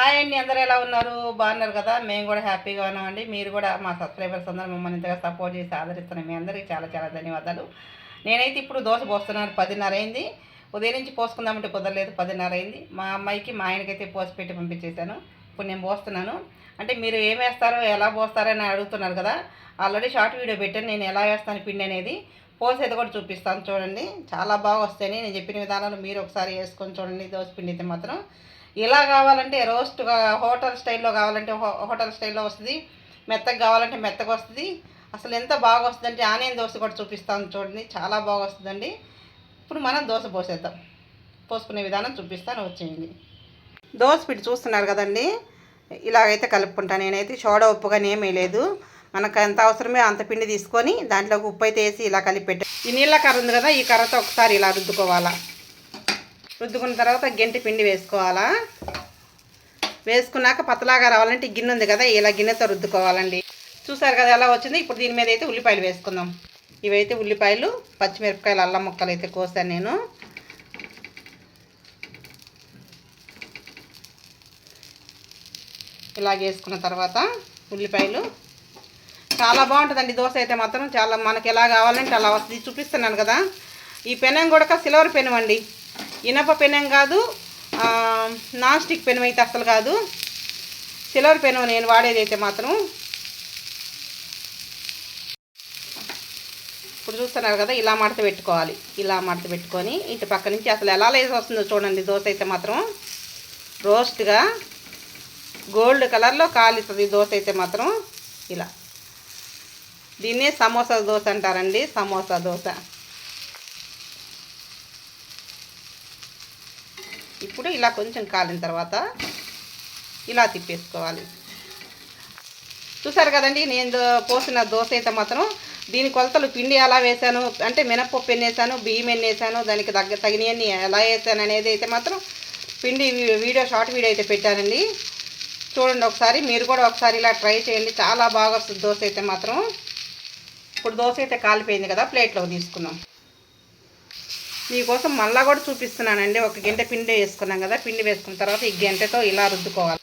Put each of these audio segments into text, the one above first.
Hi అండి అందరూ ఎలా ఉన్నారు? బాగున్నారు కదా? మేము కూడా హ్యాపీగా ఉన్నామండి. మీరు కూడా మా సబ్స్క్రైబర్స్ అందరూ మమ్మల్ని ఇంతగా సపోర్ట్ చేసి ఆదరిస్తున్న మీ అందరికీ చాలా చాలా ధన్యవాదాలు. నేనైతే ఇప్పుడు దోశ పోస్తున్నాను పదిన్నర అయింది. ఉదయం నుంచి పోసుకుందామంటే కుదరలేదు. పదిన్నర అయింది. మా అమ్మాయికి మా ఆయనకైతే పోసి పెట్టి పంపించేశాను. ఇప్పుడు నేను పోస్తున్నాను. అంటే మీరు ఏం వేస్తారో ఎలా పోస్తారో అని అడుగుతున్నారు కదా? ఆల్రెడీ షార్ట్ వీడియో పెట్టాను. నేను ఎలా వేస్తాను పిండి అనేది పోసేది కూడా చూపిస్తాను చూడండి. చాలా బాగా వస్తాయి నేను చెప్పిన విధానాలు మీరు ఒకసారి వేసుకొని చూడండి. దోశ పిండి అయితే మాత్రం ఇలా కావాలంటే రోస్ట్ హోటల్ స్టైల్లో కావాలంటే హో- హోటల్ స్టైల్లో వస్తుంది. మెత్తగా కావాలంటే మెత్తగా వస్తుంది. అసలు ఎంత బాగా వస్తుందంటే ఆనియన్ దోశ కూడా చూపిస్తాను చూడండి. చాలా బాగా వస్తుందండి. ఇప్పుడు మనం దోశ పోసేద్దాం. పోసుకునే విధానం చూపిస్తాను వచ్చేయండి. దోశ పిడి చూస్తున్నారు కదండి. ఇలాగైతే కలుపుకుంటాను నేనైతే సోడా ఉప్పు కానీ ఏమీ లేదు. మనకు ఎంత అవసరమే అంత పిండి తీసుకొని దాంట్లో ఉప్పు అయితే వేసి ఇలా కలిపి ఈ నీళ్ళ కర్ర ఉంది కదా ఈ కర్రతో ఒకసారి ఇలా రుద్దుకోవాలా? రుద్దుకున్న తర్వాత గెంటి పిండి వేసుకోవాలా? వేసుకున్నాక పతలాగా రావాలంటే గిన్నె ఉంది కదా ఇలా గిన్నెతో రుద్దుకోవాలండి. చూసారు కదా ఎలా వచ్చింది? ఇప్పుడు దీని మీద అయితే ఉల్లిపాయలు వేసుకుందాం. ఇవైతే ఉల్లిపాయలు పచ్చిమిరపకాయలు అల్లం ముక్కలు అయితే కోసాను నేను. ఇలాగ వేసుకున్న తర్వాత ఉల్లిపాయలు. చాలా బాగుంటుందండి దోశ అయితే మాత్రం. చాలా మనకి ఎలా కావాలంటే అలా వస్తుంది. చూపిస్తున్నాను కదా. ఈ పెనం కూడా సిల్వర్ పెనం అండి. ఇనప పెనం కాదు ఆ, నాన్ స్టిక్ పెనం అయితే అసలు కాదు. సిల్వర్ పెనం నేను వాడేది అయితే మాత్రం ఇప్పుడు చూస్తున్నారు కదా ఇలా మడత పెట్టుకోవాలి. ఇలా మడత పెట్టుకొని ఇటు పక్క నుంచి అసలు ఎలా లేసి వస్తుందో చూడండి దోశ అయితే మాత్రం. రోస్ట్గా గోల్డ్ కలర్లో కాలుస్తుంది దోశ అయితే మాత్రం. ఇలా. దీన్నే సమోసా దోశ అంటారండి సమోసా దోశ. ఇప్పుడు ఇలా కొంచెం కాలిన తర్వాత ఇలా తిప్పేసుకోవాలి. చూసారు కదండి నేను పోసిన దోశ అయితే మాత్రం దీని కొలతలు పిండి ఎలా వేసాను అంటే మినప్పప్పు ఎన్ని వేసాను బియ్యం ఎన్ని వేసాను దానికి తగ్గ తగినవన్నీ ఎలా వేసాను అనేది అయితే మాత్రం పిండి వీడియో షార్ట్ వీడియో అయితే పెట్టానండి. చూడండి ఒకసారి మీరు కూడా ఒకసారి ఇలా ట్రై చేయండి చాలా బాగా వస్తుంది దోశ అయితే మాత్రం. ఇప్పుడు దోశ అయితే కాలిపోయింది కదా ప్లేట్లో తీసుకుందాం. మీకోసం మళ్ళీ కూడా చూపిస్తున్నానండి. ఒక గంట పిండి వేసుకున్నాం కదా పిండి వేసుకున్న తర్వాత ఈ గంటతో ఇలా రుద్దుకోవాలి.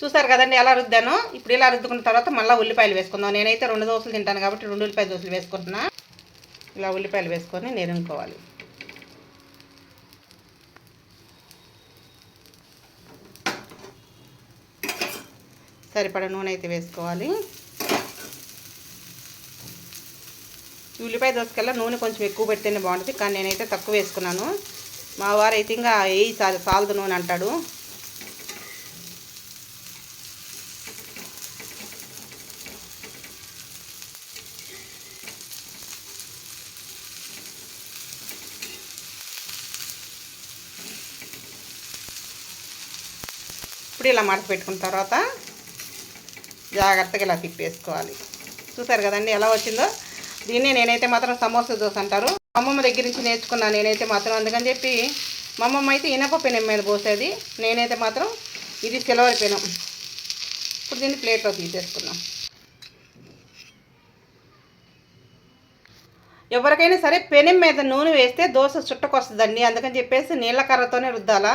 చూసారు కదండి ఎలా రుద్దాను? ఇప్పుడు ఇలా రుద్దుకున్న తర్వాత మళ్ళీ ఉల్లిపాయలు వేసుకుందాం. నేనైతే రెండు దోశలు తింటాను కాబట్టి రెండు ఉల్లిపాయ దోశలు వేసుకుంటున్నా. ఇలా ఉల్లిపాయలు వేసుకొని నెరుముకోవాలి సరిపడా నూనె అయితే వేసుకోవాలి ఈ ఉల్లిపాయ దోసకల్లా నూనె కొంచెం ఎక్కువ పెడితేనే బాగుంటుంది. కానీ నేనైతే తక్కువ వేసుకున్నాను. మా వారు అయితే ఇంకా ఏ సాల్ సాల్దు నూనె అంటాడు. ఇప్పుడు ఇలా మడత పెట్టుకున్న తర్వాత జాగ్రత్తగా ఇలా తిప్పేసుకోవాలి. చూసారు కదండి ఎలా వచ్చిందో? దీన్నే నేనైతే మాత్రం సమోసా దోశ అంటారు. మా అమ్మమ్మ దగ్గర నుంచి నేర్చుకున్నాను నేనైతే మాత్రం. అందుకని చెప్పి మా అమ్మమ్మ అయితే ఇనప పెనం మీద పోసేది. నేనైతే మాత్రం ఇది సిల్వర్ పెనం. ఇప్పుడు దీన్ని ప్లేట్లో తీసేసుకున్నాం ఎవరికైనా సరే పెనం మీద నూనె వేస్తే దోశ చుట్టకొస్తుందండి. అందుకని చెప్పేసి నీళ్ళ కర్రతోనే రుద్దాలా.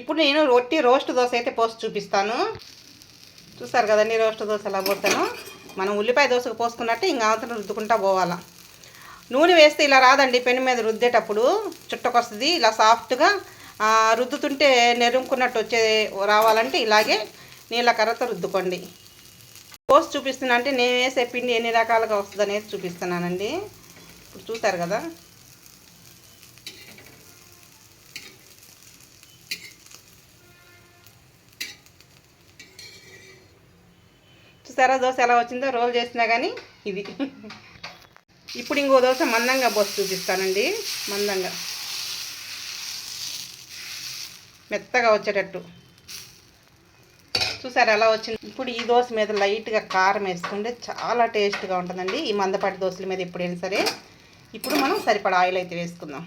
ఇప్పుడు నేను రొట్టి రోస్ట్ దోశ అయితే పోసి చూపిస్తాను. చూసారు కదండి రోస్ట్ దోశ ఎలా పోతాను మనం ఉల్లిపాయ దోశకు పోసుకున్నట్టు ఇంకా అవతల రుద్దుకుంటా పోవాలా. నూనె వేస్తే ఇలా రాదండి పెను మీద రుద్దేటప్పుడు చుట్టకొస్తుంది. ఇలా సాఫ్ట్గా రుద్దుతుంటే నెరుముకున్నట్టు వచ్చే రావాలంటే ఇలాగే నీళ్ళ కర్రతో రుద్దుకోండి. పోసి చూపిస్తున్నా అంటే నేను వేసే పిండి ఎన్ని రకాలుగా వస్తుంది అనేది చూపిస్తున్నానండి. ఇప్పుడు చూసారు కదా? చూసారా దోశ ఎలా వచ్చిందో రోల్ చేసినా కానీ ఇది. ఇప్పుడు ఇంకో దోశ మందంగా పోసి చూపిస్తానండి. మందంగా. మెత్తగా వచ్చేటట్టు. చూసారా ఎలా వచ్చింది? ఇప్పుడు ఈ దోశ మీద లైట్గా కారం వేసుకుంటే చాలా టేస్ట్గా ఉంటుందండి. ఈ మందపాటి దోశల మీద ఎప్పుడైనా సరే. ఇప్పుడు మనం సరిపడా ఆయిల్ అయితే వేసుకుందాం.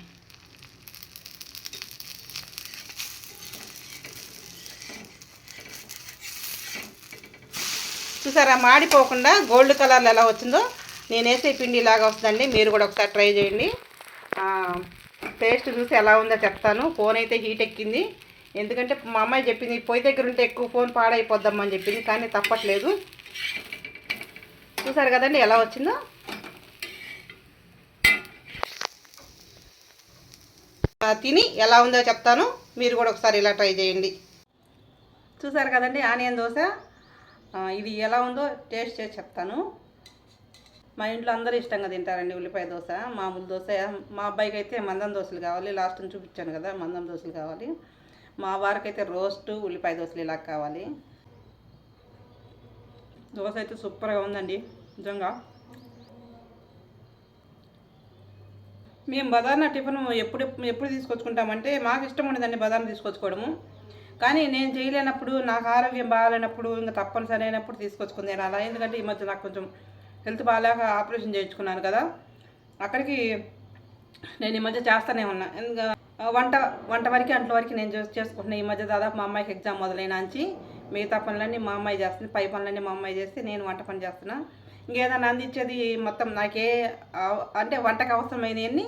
చూసారా మాడిపోకుండా గోల్డ్ కలర్లో ఎలా వచ్చిందో నేను వేసే పిండి ఇలాగా వస్తుందండి. మీరు కూడా ఒకసారి ట్రై చేయండి. టేస్ట్ చూసి ఎలా ఉందో చెప్తాను. ఫోన్ అయితే హీట్ ఎక్కింది. ఎందుకంటే మా అమ్మాయి చెప్పింది పొయ్యి దగ్గర ఉంటే ఎక్కువ ఫోన్ పాడైపోద్దామని చెప్పింది. కానీ తప్పట్లేదు. చూసారు కదండి ఎలా వచ్చిందో? తిని ఎలా ఉందో చెప్తాను. మీరు కూడా ఒకసారి ఇలా ట్రై చేయండి. చూసారు కదండి ఆనియన్ దోశ. ఇది ఎలా ఉందో టేస్ట్ చేసి చెప్తాను. మా ఇంట్లో అందరూ ఇష్టంగా తింటారండి ఉల్లిపాయ దోశ మామూలు దోశ. మా అబ్బాయికి అయితే మందం దోశలు కావాలి. లాస్ట్ చూపించాను కదా మందం దోశలు కావాలి. మా వారికి అయితే రోస్ట్ ఉల్లిపాయ దోశలు ఇలా కావాలి. దోశ అయితే సూపర్గా ఉందండి నిజంగా. మేము బదానా టిఫిన్ ఎప్పుడు ఎప్పుడు తీసుకొచ్చుకుంటామంటే మాకు ఇష్టం ఉండదండి బదానా తీసుకొచ్చుకోవడము. కానీ నేను చేయలేనప్పుడు నాకు ఆరోగ్యం బాగాలేనప్పుడు ఇంకా తప్పనిసరి అయినప్పుడు తీసుకొచ్చుకుంది అలా. ఎందుకంటే ఈ మధ్య నాకు కొంచెం హెల్త్ బాగాలేక ఆపరేషన్ చేయించుకున్నాను కదా. అక్కడికి నేను ఈ మధ్య చేస్తానే ఉన్నా. ఎందుకంటే వంట వంట వరకు అంట్ల వరకు నేను చేసుకుంటున్నాను ఈ మధ్య దాదాపు మా అమ్మాయికి ఎగ్జామ్ మొదలైనాంచి మిగతా పనులన్నీ మా అమ్మాయి చేస్తుంది. పై పనులన్నీ మా అమ్మాయి చేస్తే నేను వంట పని చేస్తున్నా. ఇంకేదైనా అందించేది మొత్తం నాకే అంటే వంటకు అవసరమైనవన్నీ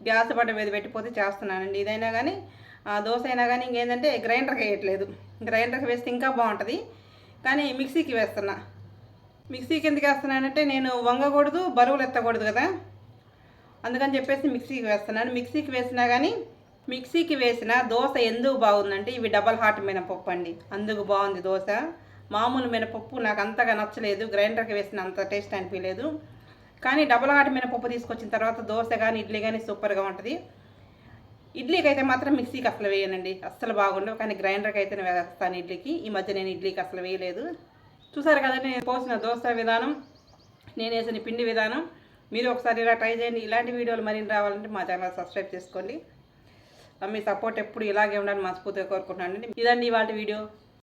గ్యాస్ బండ మీద పెట్టిపోతే చేస్తున్నానండి. ఇదైనా కానీ దోశ అయినా కానీ ఇంకేంటంటే గ్రైండర్కి వేయట్లేదు. గ్రైండర్కి వేస్తే ఇంకా బాగుంటుంది. కానీ మిక్సీకి వేస్తున్నా. మిక్సీకి ఎందుకు వేస్తున్నానంటే నేను వంగకూడదు బరువులు ఎత్తకూడదు కదా. అందుకని చెప్పేసి మిక్సీకి వేస్తున్నాను. మిక్సీకి వేసినా కానీ మిక్సీకి వేసిన దోశ ఎందుకు బాగుందంటే ఇవి డబల్ హాట్ మినపప్పు అండి. అందుకు బాగుంది దోశ. మామూలు మినపప్పు నాకు అంతగా నచ్చలేదు. గ్రైండర్కి వేసిన అంత టేస్ట్ అనిపించలేదు. కానీ డబల్ హాట్ మినపప్పు తీసుకొచ్చిన తర్వాత దోశ కానీ ఇడ్లీ కానీ సూపర్గా ఉంటుంది. ఇడ్లీకి అయితే మాత్రం మిక్సీకి అసలు వేయనండి. అస్సలు బాగుండవు. కానీ గ్రైండర్కి అయితే నేను వేస్తాను ఇడ్లీకి. ఈ మధ్య నేను ఇడ్లీకి అసలు వేయలేదు. చూసారు కదండి నేను పోసిన దోశ విధానం నేను వేసిన పిండి విధానం. మీరు ఒకసారి ఇలా ట్రై చేయండి. ఇలాంటి వీడియోలు మరిన్ని రావాలంటే మా ఛానల్ సబ్స్క్రైబ్ చేసుకోండి. మీ సపోర్ట్ ఎప్పుడు ఇలాగే ఉండాలని మనస్ఫూర్తిగా కోరుకుంటున్నాను ఇదండి ఇవాళ వీడియో.